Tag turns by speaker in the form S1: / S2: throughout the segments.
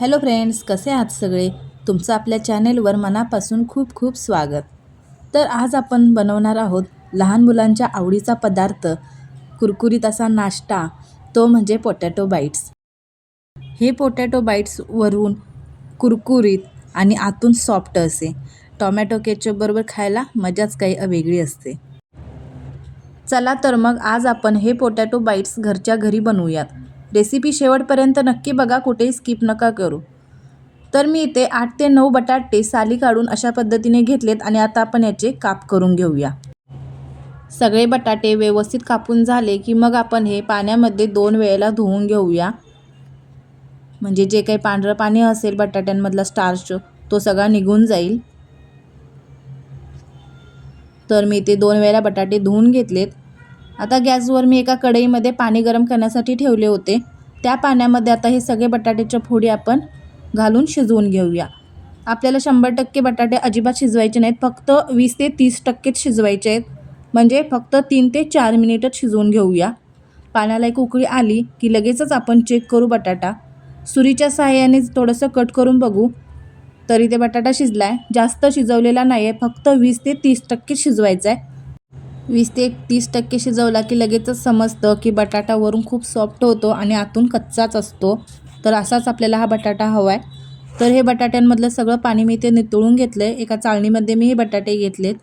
S1: Hello friends कसे आहात सगळे? तुमचं आपल्या चॅनेलवर मनापासून खूप खूप स्वागत. तर आज आपण बनवणार आहोत लहान मुलांच्या आवडीचा पदार्थ कुरकुरीत असा नाश्ता. तो म्हणजे पोटॅटो बाईट्स हे पोटॅटो बाईट्स वरून कुरकुरीत आणि आतून सॉफ्ट असे. टॉमॅटो केचपबरोबर खायला मजाच काही वेगळी असते. चला तर मग आज आपण हे पोटॅटो बाईट्स घरच्या घरी बनवूयात. रेसिपी शेवटपर्यंत नक्की बघा कुठेही स्किप नका करू. तर मी इथे आठ ते नऊ बटाटे साली काढून अशा पद्धतीने घेतलेत आणि आता आपण याचे काप करून घेऊया. सगळे बटाटे व्यवस्थित कापून झाले की मग आपण हे पाण्यामध्ये दोन वेळेला धुवून घेऊया. म्हणजे जे काही पांढरं पाणी असेल बटाट्यांमधला स्टार्च तो सगळा निघून जाईल. तर मी ते दोन वेळेला बटाटे धुवून घेतलेत. आता गॅसवर मी एका कढईमध्ये पाणी गरम करण्यासाठी ठेवले होते. त्या पाण्यामध्ये आता हे सगळे बटाट्याच्या फोडी आपण घालून शिजवून घेऊया. आपल्याला शंभर टक्के बटाटे अजिबात शिजवायचे नाहीत. फक्त वीस ते तीस टक्केच शिजवायचे आहेत. म्हणजे फक्त तीन ते चार मिनिटच शिजवून घेऊया. पाण्याला एक उकळी आली की लगेचच आपण चेक करू बटाटा. सुरीच्या सहाय्याने थोडंसं कट करून बघू. तरी ते बटाटा शिजला आहे जास्त शिजवलेला नाही आहे फक्त वीस ते तीस टक्के शिजवायचा आहे वीस ते तीस टक्के शिजवला की लगेचच समजतं की बटाटा वरून खूप सॉफ्ट होतो आणि आतून कच्चाच असतो. तर असाच आपल्याला हा बटाटा हवा आहे तर हे बटाट्यांमधलं सगळं पाणी मी ते नितळून घेतलं आहे एका चाळणीमध्ये मी हे बटाटे घेतलेत.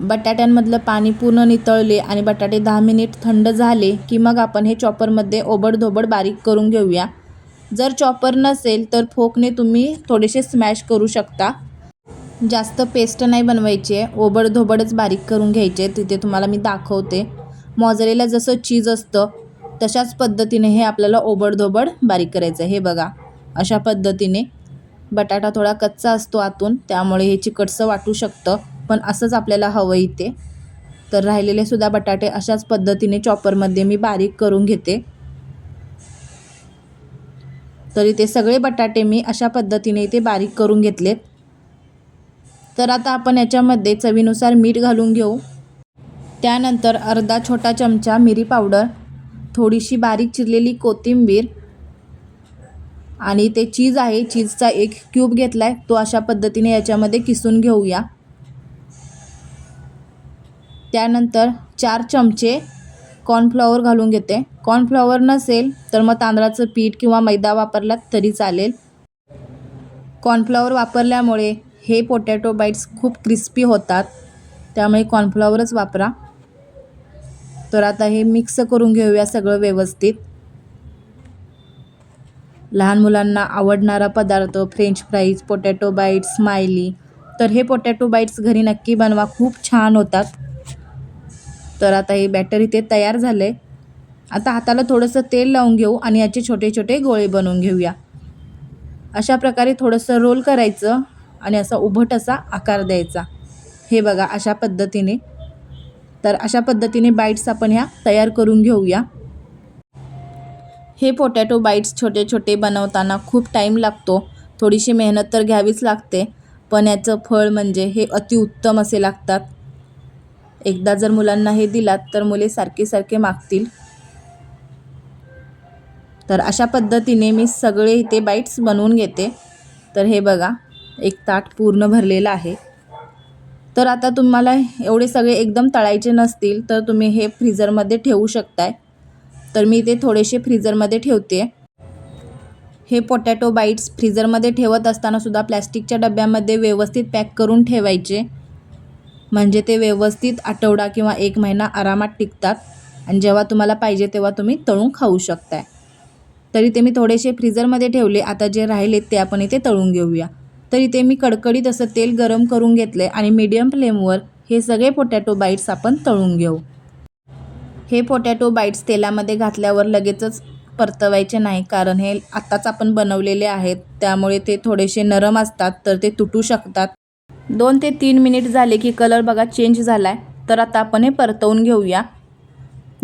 S1: बटाट्यांमधलं पाणी पूर्ण नितळले आणि बटाटे दहा मिनिट थंड झाले की मग आपण हे चॉपरमध्ये ओबडधोबड बारीक करून घेऊया. जर चॉपर नसेल तर फोकने तुम्ही थोडेसे स्मॅश करू शकता. जास्त पेस्ट नाही बनवायची आहे. ओबडधोबडच बारीक करून घ्यायचे तिथे तुम्हाला मी दाखवते. मॉझरेला जसं चीज असतं तशाच पद्धतीने हे आपल्याला ओबडधोबड बारीक करायचं आहे. हे बघा अशा पद्धतीने. बटाटा थोडा कच्चा असतो आतून त्यामुळे हे चिकटसं वाटू शकतं पण असंच आपल्याला हवं इथे. तर राहिलेले सुद्धा बटाटे अशाच पद्धतीने चॉपरमध्ये मी बारीक करून घेते. तर इथे सगळे बटाटे मी अशा पद्धतीने इथे बारीक करून घेतलेत. तर आता आपण याच्यामध्ये चवीनुसार मीठ घालून घेऊ. त्यानंतर अर्धा छोटा चमचा मिरी पावडर थोडीशी बारीक चिरलेली कोथिंबीर आणि ते चीज आहे चीजचा एक क्यूब घेतला आहे तो अशा पद्धतीने याच्यामध्ये किसून घेऊया. त्यानंतर चार चमचे कॉर्नफ्लॉवर घालून घेते. कॉर्नफ्लॉवर नसेल तर मग तांदळाचं पीठ किंवा मैदा वापरलात तरी चालेल. कॉर्नफ्लॉवर वापरल्यामुळे हे पोटॅटो बाईट्स खूप क्रिस्पी होतात. त्यामुळे कॉर्नफ्लॉवरच वापरा. तर आता हे मिक्स करून घेऊया सगळं व्यवस्थित. लहान मुलांना आवडणारा पदार्थ French fries potato bites smiley तर हे पोटॅटो बाईट्स घरी नक्की बनवा. खूप छान होतात. तर आता हे बॅटर इथे तयार झालं आहे आता हाताला थोडंसं तेल लावून घेऊ आणि याचे छोटे छोटे गोळे बनवून घेऊया. अशा प्रकारे थोडंसं रोल करायचं. आणि असा उभट असा आकार द्यायचा. हे बघा अशा पद्धतीने. तर अशा पद्धतीने बाईट्स आपण ह्या तयार करून घेऊया. हे पोटॅटो बाईट्स छोटे छोटे बनवताना खूप टाईम लागतो. थोडीशी मेहनत तर घ्यावीच लागते. पण याचं फळ म्हणजे हे अतिउत्तम असे लागतात. एकदा जर मुलांना हे दिलात तर मुले सारखे सारखे मागतील. तर अशा पद्धतीने मी सगळे इथे बाईट्स बनवून घेते. तर हे बघा एक ताट पूर्ण भरलेलं आहे. तर आता तुम्हाला एवढे सगळे एकदम तळायचे नसतील तर तुम्ही हे फ्रीझरमध्ये ठेवू शकताय. तर मी ते थोडेसे फ्रीझरमध्ये ठेवते. हे पोटॅटो बाईट्स फ्रीजरमध्ये ठेवत असतानासुद्धा प्लॅस्टिकच्या डब्यामध्ये व्यवस्थित पॅक करून ठेवायचे. म्हणजे ते व्यवस्थित आठवडा किंवा एक महिना आरामात टिकतात. आणि जेव्हा तुम्हाला पाहिजे तेव्हा तुम्ही तळून खाऊ शकताय. तरी ते मी थोडेसे फ्रीझरमध्ये ठेवले. आता जे राहिलेत ते आपण इथे तळून घेऊया. तर इथे मी कडकडीत असं तेल गरम करून घेतलं आहे आणि मीडियम फ्लेमवर हे सगळे पोटॅटो बाईट्स आपण तळून घेऊ. हे पोटॅटो बाईट्स तेलामध्ये घातल्यावर लगेचच परतवायचे नाही कारण हे आत्ताच आपण बनवलेले आहेत. त्यामुळे ते थोडेसे नरम असतात तर ते तुटू शकतात. दोन ते तीन मिनिट झाले की कलर बघा चेंज झाला आहे तर आता आपण हे परतवून घेऊया.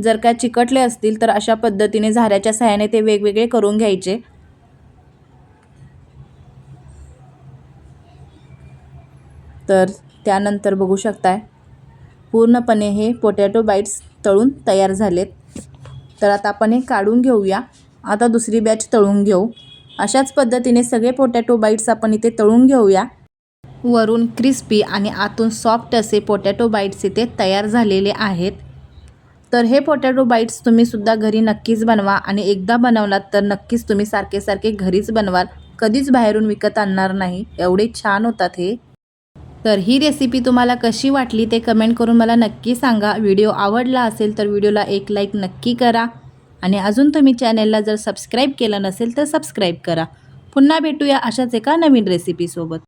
S1: जर का चिकटले असतील तर अशा पद्धतीने झाऱ्याच्या सहाय्याने ते वेगवेगळे करून घ्यायचे. तर त्यानंतर बघू शकताय. पूर्णपणे हे पोटॅटो बाईट्स तळून तयार झालेत. तर आता आपण हे काढून घेऊया. आता दुसरी बॅच तळून घेऊ. अशाच पद्धतीने सगळे पोटॅटो बाईट्स आपण इथे तळून घेऊया. वरून क्रिस्पी आणि आतून सॉफ्ट असे पोटॅटो बाईट्स इथे तयार झालेले आहेत. तर हे पोटॅटो बाईट्स तुम्हीसुद्धा घरी नक्कीच बनवा आणि एकदा बनवलात तर नक्कीच तुम्ही सारखे सारखे घरीच बनवाल. कधीच बाहेरून विकत आणणार नाही. एवढे छान होतात हे. तर ही रेसिपी तुम्हाला कशी वाटली ते कमेंट करून मला नक्की सांगा. व्हिडिओ आवडला असेल तर व्हिडिओला एक लाईक नक्की करा. आणि अजून तुम्ही चॅनेलला जर सबस्क्राईब केलं नसेल तर सबस्क्राईब करा. पुन्हा भेटूया अशाच एका नवीन रेसिपीसोबत